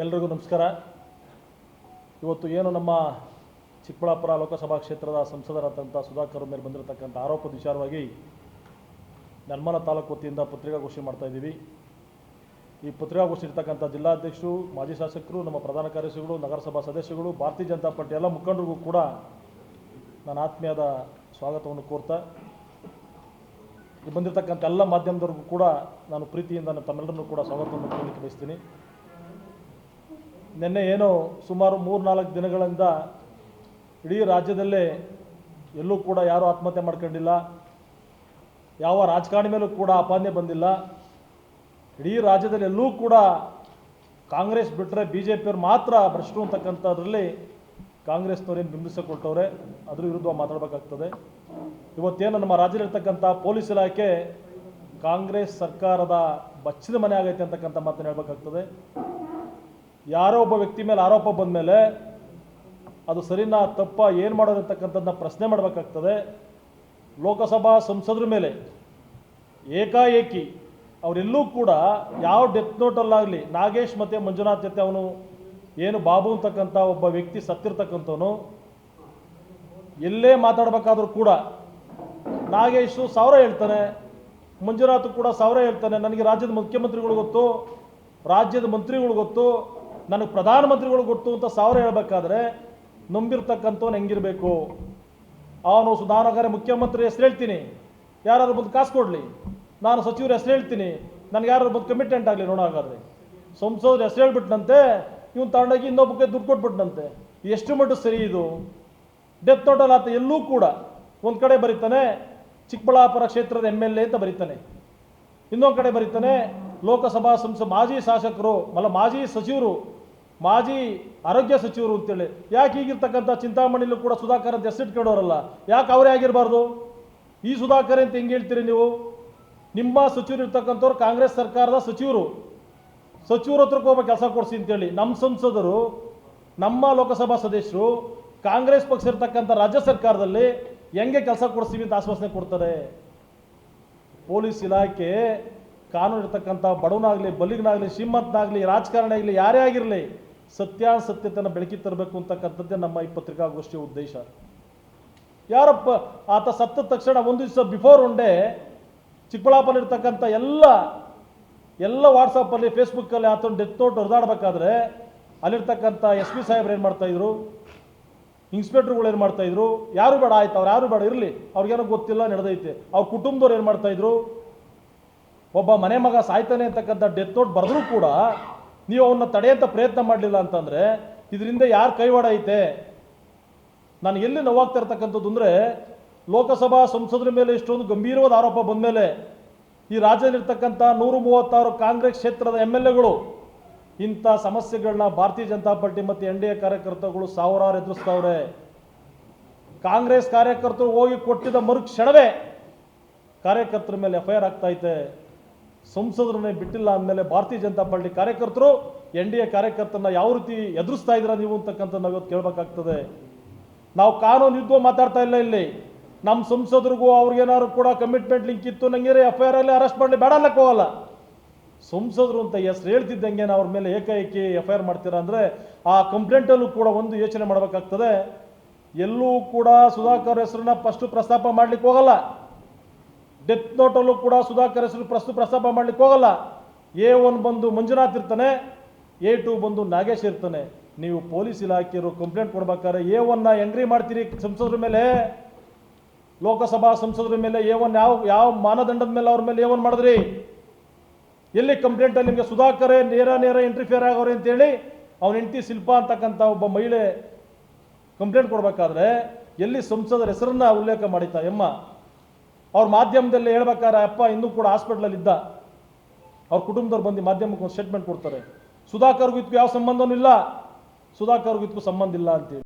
ಎಲ್ರಿಗೂ ನಮಸ್ಕಾರ. ಇವತ್ತು ಏನು ನಮ್ಮ ಚಿಕ್ಕಬಳ್ಳಾಪುರ ಲೋಕಸಭಾ ಕ್ಷೇತ್ರದ ಸಂಸದರಾದಂಥ ಸುಧಾಕರ್ ಮೇಲೆ ಬಂದಿರತಕ್ಕಂಥ ಆರೋಪದ ವಿಚಾರವಾಗಿ ನಿರ್ಮಲ ತಾಲೂಕು ವತಿಯಿಂದ ಪತ್ರಿಕಾಗೋಷ್ಠಿ ಮಾಡ್ತಾ ಇದ್ದೀವಿ. ಈ ಪತ್ರಿಕಾಗೋಷ್ಠಿ ಇರ್ತಕ್ಕಂಥ ಜಿಲ್ಲಾಧ್ಯಕ್ಷರು, ಮಾಜಿ ಶಾಸಕರು, ನಮ್ಮ ಪ್ರಧಾನ ಕಾರ್ಯದರ್ಶಿಗಳು, ನಗರಸಭಾ ಸದಸ್ಯಗಳು ಭಾರತೀಯ ಜನತಾ ಪಾರ್ಟಿ ಎಲ್ಲ ಮುಖಂಡರಿಗೂ ಕೂಡ ನನ್ನ ಆತ್ಮೀಯದ ಸ್ವಾಗತವನ್ನು ಕೋರ್ತಾ ಬಂದಿರತಕ್ಕಂಥ ಎಲ್ಲ ಮಾಧ್ಯಮದವ್ರಿಗೂ ಕೂಡ ನಾನು ಪ್ರೀತಿಯಿಂದ ನಾನು ತಮ್ಮೆಲ್ಲರನ್ನೂ ಕೂಡ ಸ್ವಾಗತವನ್ನು ಕೋರಲಿಕ್ಕೆ ಬಯಸ್ತೀನಿ. ನಿನ್ನೆ ಏನು ಸುಮಾರು ಮೂರು ನಾಲ್ಕು ದಿನಗಳಿಂದ ಇಡೀ ರಾಜ್ಯದಲ್ಲೇ ಎಲ್ಲೂ ಕೂಡ ಯಾರೂ ಆತ್ಮಹತ್ಯೆ ಮಾಡ್ಕೊಂಡಿಲ್ಲ. ಯಾವ ರಾಜಕಾರಣಿ ಮೇಲೂ ಕೂಡ ಅಪಾನ್ಯ ಬಂದಿಲ್ಲ. ಇಡೀ ರಾಜ್ಯದಲ್ಲಿ ಎಲ್ಲೂ ಕೂಡ ಕಾಂಗ್ರೆಸ್ ಬಿಟ್ಟರೆ ಬಿ ಜೆ ಪಿಯವ್ರು ಮಾತ್ರ ಭ್ರಷ್ಟು ಅಂತಕ್ಕಂಥದ್ರಲ್ಲಿ ಕಾಂಗ್ರೆಸ್ನವ್ರೇನು ಬಿಂಬಿಸಿಕೊಟ್ಟವ್ರೆ? ಅದ್ರ ವಿರುದ್ಧ ಮಾತಾಡಬೇಕಾಗ್ತದೆ. ಇವತ್ತೇನು ನಮ್ಮ ರಾಜ್ಯದಲ್ಲಿರ್ತಕ್ಕಂಥ ಪೊಲೀಸ್ ಇಲಾಖೆ ಕಾಂಗ್ರೆಸ್ ಸರ್ಕಾರದ ಬಚ್ಚಿದ ಮನೆ ಆಗೈತೆ ಅಂತಕ್ಕಂಥ ಮಾತನ್ನು ಹೇಳ್ಬೇಕಾಗ್ತದೆ. ಯಾರೋ ಒಬ್ಬ ವ್ಯಕ್ತಿ ಮೇಲೆ ಆರೋಪ ಬಂದ ಮೇಲೆ ಅದು ಸರಿನಾ ತಪ್ಪ, ಏನು ಮಾಡೋದು ಪ್ರಶ್ನೆ ಮಾಡಬೇಕಾಗ್ತದೆ. ಲೋಕಸಭಾ ಸಂಸದರ ಮೇಲೆ ಏಕಾಏಕಿ ಅವರೆಲ್ಲೂ ಕೂಡ ಯಾವ ಡೆತ್ ನೋಟಲ್ಲಾಗಲಿ ನಾಗೇಶ್ ಮತ್ತು ಮಂಜುನಾಥ್ ಜೊತೆ ಅವನು ಏನು ಬಾಬು ಅಂತಕ್ಕಂಥ ಒಬ್ಬ ವ್ಯಕ್ತಿ ಸತ್ತಿರ್ತಕ್ಕಂಥವನು, ಎಲ್ಲೇ ಮಾತಾಡಬೇಕಾದ್ರೂ ಕೂಡ ನಾಗೇಶು ಸಾವಿರ ಹೇಳ್ತಾನೆ, ಮಂಜುನಾಥ್ ಕೂಡ ಸಾವಿರ ಹೇಳ್ತಾನೆ. ನನಗೆ ರಾಜ್ಯದ ಮುಖ್ಯಮಂತ್ರಿಗಳು ಗೊತ್ತು, ರಾಜ್ಯದ ಮಂತ್ರಿಗಳು ಗೊತ್ತು ನನಗೆ ಪ್ರಧಾನಮಂತ್ರಿಗಳು ಗೊತ್ತು ಅಂತ ಸಾವಿರ ಹೇಳಬೇಕಾದ್ರೆ, ನಂಬಿರ್ತಕ್ಕಂಥವ್ನು ಹೆಂಗಿರಬೇಕು? ಅವನು ಸುಧಾನಗಾರ ಮುಖ್ಯಮಂತ್ರಿ ಹೆಸರು ಹೇಳ್ತೀನಿ. ಯಾರಾದ್ರು ಬಂದು ಕಾಸು ಕೊಡಲಿ. ನಾನು ಸಚಿವರ ಹೆಸರು ಹೇಳ್ತೀನಿ. ನನಗೆ ಯಾರು ಬಂದು ಕಮಿಟೆಂಟ್ ಆಗಲಿ ನೋಡೋ ಹಾಗಾದ್ರೆ. ಸಂಸದರು ಹೆಸರು ಹೇಳ್ಬಿಟ್ನಂತೆ, ಇವನು ತಗೊಂಡೋಗಿ ಇನ್ನೊಬ್ಬಕ್ಕೆ ದುಡ್ಡು ಕೊಟ್ಬಿಟ್ಟನಂತೆ ಎಷ್ಟು ಮಟ್ಟ ಸರಿ ಇದು? ಡೆತ್ ನೋಟಲ್ ಆತ ಎಲ್ಲೂ ಕೂಡ ಒಂದು ಕಡೆ ಬರೀತಾನೆ, ಚಿಕ್ಕಬಳ್ಳಾಪುರ ಕ್ಷೇತ್ರದ ಎಂ ಎಲ್ ಎ ಅಂತ ಬರೀತಾನೆ. ಇನ್ನೊಂದು ಕಡೆ ಬರೀತಾನೆ, ಲೋಕಸಭಾ ಸಂಸದ ಮಾಜಿ ಶಾಸಕರು ಮಲ್ಲ ಮಾಜಿ ಸಚಿವರು ಮಾಜಿ ಆರೋಗ್ಯ ಸಚಿವರು ಅಂತೇಳಿ. ಯಾಕೆ ಈಗಿರ್ತಕ್ಕಂಥ ಚಿಂತಾಮಣಿಲೂ ಕೂಡ ಸುಧಾಕರ್ ಅಂತ ಕೇಳೋರಲ್ಲ? ಯಾಕೆ ಅವರೇ ಆಗಿರಬಾರ್ದು? ಈ ಸುಧಾಕರ್ ಅಂತ ಹೆಂಗೆ ಹೇಳ್ತೀರಿ ನೀವು? ನಿಮ್ಮ ಸಚಿವರು ಇರ್ತಕ್ಕಂಥವ್ರು ಕಾಂಗ್ರೆಸ್ ಸರ್ಕಾರದ ಸಚಿವರು. ಸಚಿವರ ಹತ್ರಕ್ಕೆ ಹೋಗ್ಬೇಕು ಕೆಲಸ ಕೊಡಿಸಿ ಅಂತೇಳಿ. ನಮ್ಮ ಸಂಸದರು, ನಮ್ಮ ಲೋಕಸಭಾ ಸದಸ್ಯರು, ಕಾಂಗ್ರೆಸ್ ಪಕ್ಷ ಇರ್ತಕ್ಕಂಥ ರಾಜ್ಯ ಸರ್ಕಾರದಲ್ಲಿ ಹೆಂಗೆ ಕೆಲಸ ಕೊಡಿಸ್ತೀವಿ ಅಂತ ಆಶ್ವಾಸನೆ ಕೊಡ್ತಾರೆ. ಪೊಲೀಸ್ ಇಲಾಖೆ ಕಾನೂನು ಇರ್ತಕ್ಕಂಥ ಬಡವನಾಗಲಿ, ಬಲಿಗನಾಗಲಿ, ಶ್ರೀಮಂತನಾಗಲಿ, ರಾಜಕಾರಣಿ ಆಗಲಿ, ಯಾರೇ ಆಗಿರಲಿ ಸತ್ಯಾಸತ್ಯತೆಯನ್ನು ಬೆಳಕಿ ತರಬೇಕು ಅಂತಕ್ಕಂಥದ್ದೇ ನಮ್ಮ ಈ ಪತ್ರಿಕಾಗೋಷ್ಠಿಯ ಉದ್ದೇಶ. ಯಾರಪ್ಪ, ಆತ ಸತ್ತ ತಕ್ಷಣ ಒಂದು ದಿವಸ ಬಿಫೋರ್ ಒನ್ ಡೇ ಚಿಕ್ಕಬಳ್ಳಾಪುರ ಇರ್ತಕ್ಕಂಥ ಎಲ್ಲ ಎಲ್ಲ ವಾಟ್ಸಪ್ಪಲ್ಲಿ ಫೇಸ್ಬುಕ್ಕಲ್ಲಿ ಆತನ ಡೆತ್ ನೋಟ್ ಹೊರದಾಡಬೇಕಾದ್ರೆ ಅಲ್ಲಿರ್ತಕ್ಕಂಥ ಎಸ್ ಪಿ ಸಾಹೇಬ್ರು ಏನು ಮಾಡ್ತಾಯಿದ್ರು ಇನ್ಸ್ಪೆಕ್ಟರ್ಗಳು ಏನು ಮಾಡ್ತಾಯಿದ್ರು ಯಾರು ಬೇಡ, ಆಯ್ತು, ಅವ್ರು ಯಾರು ಬೇಡ, ಇರಲಿ, ಅವ್ರಿಗೇನೋ ಗೊತ್ತಿಲ್ಲ, ನಡೆದೈತೆ. ಅವ್ರ ಕುಟುಂಬದವ್ರು ಏನು ಮಾಡ್ತಾಯಿದ್ರು ಒಬ್ಬ ಮನೆ ಮಗ ಸಾಯ್ತಾನೆ ಅಂತಕ್ಕಂಥ ಡೆತ್ ನೋಟ್ ಬರೆದ್ರೂ ಕೂಡ ನೀವು ಅವನ್ನ ತಡೆಯಂತ ಪ್ರಯತ್ನ ಮಾಡಲಿಲ್ಲ ಅಂತಂದರೆ ಇದರಿಂದ ಯಾರು ಕೈವಾಡ ಐತೆ? ನಾನು ಎಲ್ಲಿ ನೋವಾಗ್ತಾ ಇರ್ತಕ್ಕಂಥದ್ದು ಅಂದರೆ ಲೋಕಸಭಾ ಸಂಸದರ ಮೇಲೆ ಇಷ್ಟೊಂದು ಗಂಭೀರವಾದ ಆರೋಪ ಬಂದ ಮೇಲೆ ಈ ರಾಜ್ಯದಲ್ಲಿರ್ತಕ್ಕಂಥ ನೂರು ಮೂವತ್ತಾರು ಕಾಂಗ್ರೆಸ್ ಕ್ಷೇತ್ರದ ಎಂ ಎಲ್ ಎಗಳು ಇಂಥ ಸಮಸ್ಯೆಗಳನ್ನ ಭಾರತೀಯ ಜನತಾ ಪಾರ್ಟಿ ಮತ್ತು ಎನ್ ಡಿ ಎ ಕಾರ್ಯಕರ್ತರುಗಳು ಸಾವಿರಾರು ಎದುರಿಸ್ತಾವ್ರೆ. ಕಾಂಗ್ರೆಸ್ ಕಾರ್ಯಕರ್ತರು ಹೋಗಿ ಕೊಟ್ಟಿದ್ದ ಮರುಕ್ಷಣವೇ ಕಾರ್ಯಕರ್ತರ ಮೇಲೆ ಎಫ್ ಐ ಆರ್ ಆಗ್ತೈತೆ ಸಂಸದರನ್ನೇ ಬಿಟ್ಟಿಲ್ಲ ಅಂದಮೇಲೆ ಭಾರತೀಯ ಜನತಾ ಪಾರ್ಟಿ ಕಾರ್ಯಕರ್ತರು, ಎನ್ ಡಿ ಎ ಕಾರ್ಯಕರ್ತರನ್ನ ಯಾವ ರೀತಿ ಎದುರಿಸ್ತಾ ಇದ್ದೀರಾ ನೀವು ಅಂತಕ್ಕಂಥ ನಾವು ಇವತ್ತು ಕೇಳಬೇಕಾಗ್ತದೆ. ನಾವು ಕಾನೂನು ಯುದ್ಧ ಮಾತಾಡ್ತಾ ಇಲ್ಲ ಇಲ್ಲಿ. ನಮ್ಮ ಸಂಸದರಿಗೂ ಅವ್ರಿಗೇನಾದ್ರು ಕೂಡ ಕಮಿಟ್ಮೆಂಟ್ ಲಿಂಕ್ ಇತ್ತು, ನಂಗೆ ಎಫ್ ಐ ಆರ್ ಅಲ್ಲಿ ಅರೆಸ್ಟ್ ಮಾಡಲಿ ಬೇಡ ಹೋಗಲ್ಲ. ಸಂಸದರು ಅಂತ ಹೆಸರು ಹೇಳ್ತಿದ್ದಂಗೆ ಅವ್ರ ಮೇಲೆ ಏಕಾಏಕಿ ಎಫ್ ಐ ಆರ್ ಮಾಡ್ತೀರಾ ಅಂದರೆ ಆ ಕಂಪ್ಲೇಂಟಲ್ಲೂ ಕೂಡ ಒಂದು ಯೋಚನೆ ಮಾಡಬೇಕಾಗ್ತದೆ. ಎಲ್ಲೂ ಕೂಡ ಸುಧಾಕರ್ ಹೆಸರನ್ನ ಫಸ್ಟು ಪ್ರಸ್ತಾಪ ಮಾಡ್ಲಿಕ್ಕೆ ಹೋಗಲ್ಲ. ಡೆತ್ ನೋಟಲ್ಲೂ ಕೂಡ ಸುಧಾಕರ್ ಹೆಸರು ಪ್ರಸ್ತುತ ಪ್ರಸ್ತಾಪ ಮಾಡಲಿಕ್ಕೆ ಹೋಗಲ್ಲ. ಎ ಒನ್ ಬಂದು ಮಂಜುನಾಥ್ ಇರ್ತಾನೆ, ಎ ಟು ಬಂದು ನಾಗೇಶ್ ಇರ್ತಾನೆ. ನೀವು ಪೊಲೀಸ್ ಇಲಾಖೆಯವರು ಕಂಪ್ಲೇಂಟ್ ಕೊಡ್ಬೇಕಾದ್ರೆ ಎ ಒನ್ನ ಎಂಟ್ರಿ ಮಾಡ್ತೀರಿ ಸಂಸದರ ಮೇಲೆ. ಲೋಕಸಭಾ ಸಂಸದರ ಮೇಲೆ ಎ ಒನ್ ಯಾವ ಯಾವ ಮಾನದಂಡದ ಮೇಲೆ ಅವ್ರ ಮೇಲೆ ಎ ಒನ್ ಮಾಡಿದ್ರಿ? ಎಲ್ಲಿ ಕಂಪ್ಲೇಂಟಲ್ಲಿ ನಿಮಗೆ ಸುಧಾಕರೇ ನೇರ ನೇರ ಇಂಟರ್ಫಿಯರ್ ಆಗೋರೆ ಅಂತೇಳಿ ಅವ್ನ ಹೆಂಡತಿ ಶಿಲ್ಪಾ ಅಂತಕ್ಕಂಥ ಒಬ್ಬ ಮಹಿಳೆ ಕಂಪ್ಲೇಂಟ್ ಕೊಡಬೇಕಾದ್ರೆ ಎಲ್ಲಿ ಸಂಸದರ ಹೆಸರನ್ನ ಉಲ್ಲೇಖ ಮಾಡಿತಾ ಎಮ್ಮ? ಅವ್ರ ಮಾಧ್ಯಮದಲ್ಲಿ ಹೇಳ್ಬೇಕಾದ್ರೆ ಅಪ್ಪ ಇನ್ನೂ ಕೂಡ ಹಾಸ್ಪಿಟ್ಲಲ್ಲಿ ಇದ್ದ ಅವ್ರ ಕುಟುಂಬದವ್ರು ಬಂದು ಮಾಧ್ಯಮಕ್ಕೆ ಒಂದು ಸ್ಟೇಟ್ಮೆಂಟ್ ಕೊಡ್ತಾರೆ. ಸುಧಾಕರ್ಗೂ ಇದಕ್ಕೂ ಯಾವ ಸಂಬಂಧನೂ ಇಲ್ಲ. ಸುಧಾಕರ್ಗೂ ಇದಕ್ಕೂ ಸಂಬಂಧ ಇಲ್ಲ ಅಂತೇಳಿ